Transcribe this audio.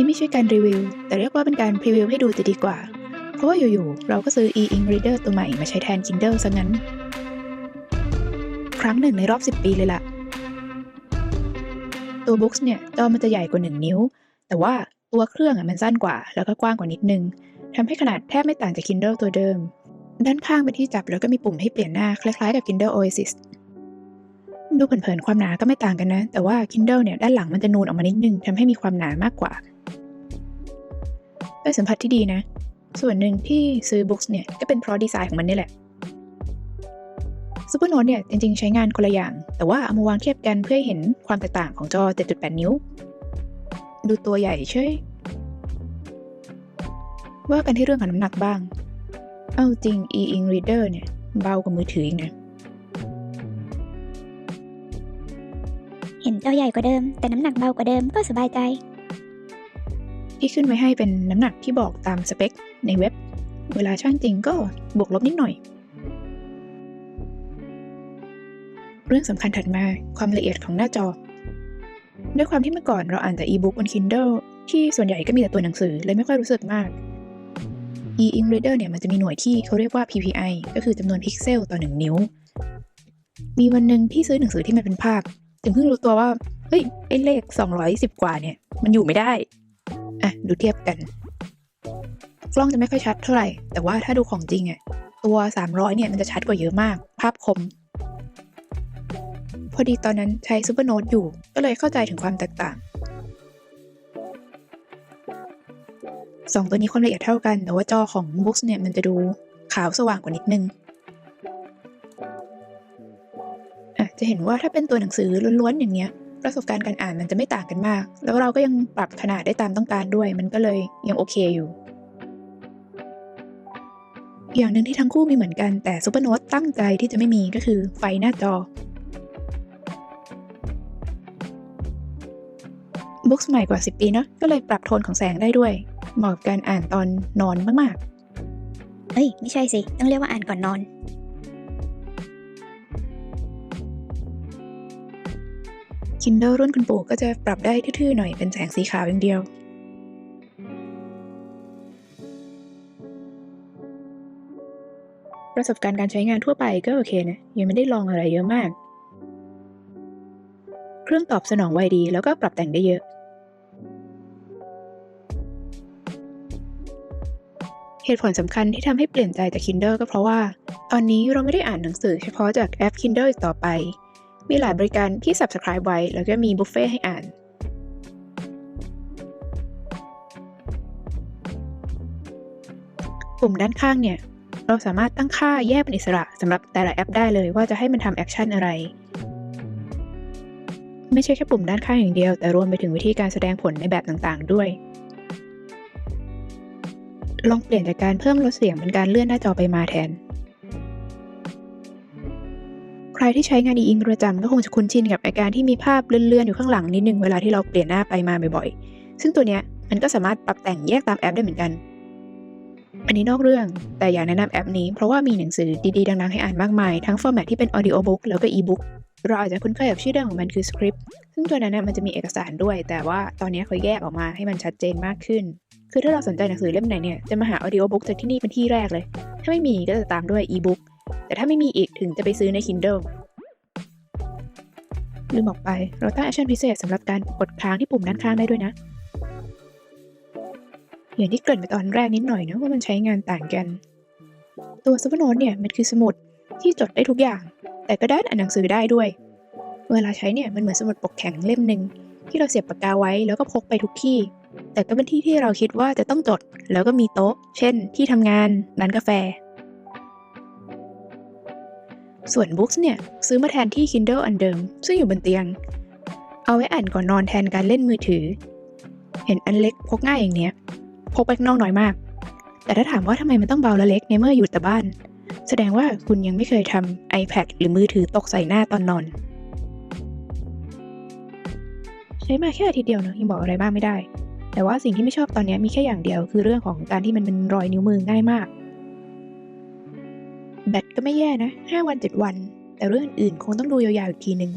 นี่ไม่ใช่การรีวิว แต่เรียกว่าเป็นการพรีวิวให้ดูจะดีกว่า เพราะว่าอยู่ๆ เราก็ซื้อ e-ink reader ตัวใหม่มาใช้แทน Kindle ซะงั้น ครั้งหนึ่งในรอบ 10 ปีเลยล่ะ ตัว Books เนี่ยจอมันจะใหญ่กว่า 1 นิ้ว แต่ว่าตัวเครื่องอะมันสั้นกว่า แล้วก็กว้างกว่านิดนึงทำให้ขนาดแทบไม่ต่างจาก Kindle ตัวเดิม ด้านข้างเป็นที่จับแล้วก็มีปุ่มให้เปลี่ยนหน้าคล้ายๆกับ Kindle Oasis ดูเผินๆ ความหนาก็ไม่ต่างกันนะ แต่ว่า Kindle เนี่ย ด้านหลังมันจะนูนออกมานิดนึงทำให้มีความหนามากกว่า เป็นสัมผัสที่ดีนะ ส่วนหนึ่งที่ซื้อ Books เนี่ย ก็เป็นเพราะดีไซน์ของมันนี่แหละ Super Note เนี่ยจริงๆ ใช้งานคนละอย่าง แต่ว่าเอามาวางเทียบกันเพื่อให้เห็นความแตกต่างของจอ 7.8 นิ้ว ดูตัวใหญ่ใช่ว่ากันที่เรื่องของน้ำหนักบ้าง เอาจริง e-ink reader เนี่ย เบากว่ามือถืออีกนะเห็นจอใหญ่กว่าเดิม แต่น้ำหนักเบากว่าเดิมก็สบายใจ ที่ขึ้นไว้ให้เป็นน้ำหนักที่บอกตามสเปคในเว็บ เวลาช่างจริงก็บวกลบนิดหน่อย เรื่องสำคัญถัดมาความละเอียดของหน้าจอ ด้วยความที่เมื่อก่อนเราอ่านแต่อีบุ๊กบน Kindle ที่ส่วนใหญ่ก็มีแต่ตัวหนังสือเลยไม่ค่อยรู้สึกมาก e-ink reader เนี่ยมันจะมีหน่วยที่เขาเรียกว่า ppi ก็คือจำนวนพิกเซลต่อหนึ่งนิ้ว มีวันหนึ่งที่ซื้อหนังสือที่มันเป็นภาพจึงเพิ่งรู้ตัวว่า เฮ้ย ไอ้เลข 210 กว่าเนี่ย มันอยู่ไม่ได้ อะ ดูเทียบกัน กล้องจะไม่ค่อยชัดเท่าไหร่ แต่ว่าถ้าดูของจริงอะตัว 300 เนี่ยมันจะชัดกว่าเยอะมาก ภาพคม พอดีตอนนั้นใช้ซูเปอร์โน้ตอยู่ ก็เลยเข้าใจถึงความแตกต่างสองตัวนี้ความละเอียดเท่ากัน แต่ว่าจอของ Books เนี่ยมันจะดูขาวสว่างกว่านิดนึงอะจะเห็นว่าถ้าเป็นตัวหนังสือล้วนๆอย่างเงี้ย ประสบการณ์การอ่านมันจะไม่ต่างกันมาก แล้วเราก็ยังปรับขนาดได้ตามต้องการด้วย มันก็เลยยังโอเคอยู่อย่างหนึ่งที่ทั้งคู่มีเหมือนกันแต่ซูเปอร์โน้ตตั้งใจที่จะไม่มีก็คือไฟหน้าจอ บุ๊กใหม่กว่า 10 ปีเนาะก็เลยปรับโทนของแสงได้ด้วย เหมาะกับการอ่านตอนนอนมากๆ เอ้ย ไม่ใช่สิ ต้องเรียกว่าอ่านก่อนนอน Kindle รุ่นคุณปู่ก็จะปรับได้ทื่อๆหน่อยเป็นแสงสีขาวอย่างเดียว ประสบการณ์การใช้งานทั่วไปก็โอเคนะ ยังไม่ได้ลองอะไรเยอะมาก เครื่องตอบสนองไวดีแล้วก็ปรับแต่งได้เยอะเหตุผลสำคัญที่ทำให้เปลี่ยนใจจาก Kindle ก็เพราะว่า ตอนนี้เราไม่ได้อ่านหนังสือเฉพาะจากแอป Kindle อีกต่อไป มีหลายบริการที่ Subscribe ไว้ แล้วก็มีบุฟเฟ่ให้อ่าน ปุ่มด้านข้างเนี่ย เราสามารถตั้งค่าแยกเป็นอิสระสำหรับแต่ละแอปได้เลยว่าจะให้มันทำแอคชั่นอะไร ไม่ใช่แค่ปุ่มด้านข้างอย่างเดียว แต่รวมไปถึงวิธีการแสดงผลในแบบต่างๆ ด้วย ลองเปลี่ยนจากการเพิ่มลดเสียงเป็นการเลื่อนหน้าจอไปมาแทน รที่ใช้งาน e-ink ประจำก็คงจะคุ้นชินกับอาการที่มีภาพเลื่อนๆอยู่ข้างหลังนิดนึงเวลาที่เราเปลี่ยนหน้าไปมาบ่อยๆ ซึ่งตัวเนี้ยมันก็สามารถปรับแต่งแยกตามแอปได้เหมือนกัน อันนี้นอกเรื่องแต่อยากแนะนำแอปนี้เพราะว่ามีหนังสือดีๆดังๆให้อ่านมากมาย ทั้งฟอร์แมตที่เป็น audio book แล้วก็ e-book เราอาจจะคุ้นเคยกับชื่อเรื่องของมันคือ script ซึ่งตัวนั้นนะมันจะมีเอกสารด้วย แต่ว่าตอนนี้เขาแยกออกมาให้มันชัดเจนมากขึ้น คือถ้าเราสนใจหนังสือเล่มไหนเนี่ยจะมาหา audio book จากที่นี่เป็นที่แรกเลย ถ้าไม่มีก็จะตามด้วย e-book แต่ถ้าไม่มีอีกถึงจะไปซื้อใน Kindle ลืมบอกไป เราตั้งแอคชั่นพิเศษสำหรับการกดค้างที่ปุ่มด้านข้างได้ด้วยนะ อย่างที่เกริ่นไปตอนแรกนิดหน่อยนะว่ามันใช้งานต่างกัน ตัว Supernote เนี่ยมันคือสมุดที่จดได้ทุกอย่าง แต่ก็ได้อ่านหนังสือได้ด้วย เวลาใช้เนี่ยมันเหมือนสมุดปกแข็งเล่มหนึ่งที่เราเสียบปากกาไว้แล้วก็พกไปทุกที่ แต่ก็เป็นที่ที่เราคิดว่าจะต้องจด แล้วก็มีโต๊ะ เช่น ที่ทำงานร้านกาแฟ ส่วน Books เนี่ย ซื้อมาแทนที่ Kindle อันเดิม ซึ่งอยู่บนเตียง เอาไว้อ่านก่อนนอนแทนการเล่นมือถือ เห็นอันเล็กพกง่ายอย่างเนี้ย พกไปข้างนอกน้อยมาก แต่ถ้าถามว่าทำไมมันต้องเบาและเล็กในเมื่ออยู่แต่บ้าน แสดงว่าคุณยังไม่เคยทำ iPad หรือมือถือตกใส่หน้าตอนนอน ใช้มาแค่อาทิตย์เดียวเนอะยังบอกอะไรบ้างไม่ได้ แต่ว่าสิ่งที่ไม่ชอบตอนนี้มีแค่อย่างเดียวคือเรื่องของการที่มันเป็นรอยนิ้วมือง่ายมาก แบตก็ไม่แย่นะ 5 วัน 7 วัน แต่เรื่องอื่นคงต้องดูยาวๆอีกทีหนึ่ง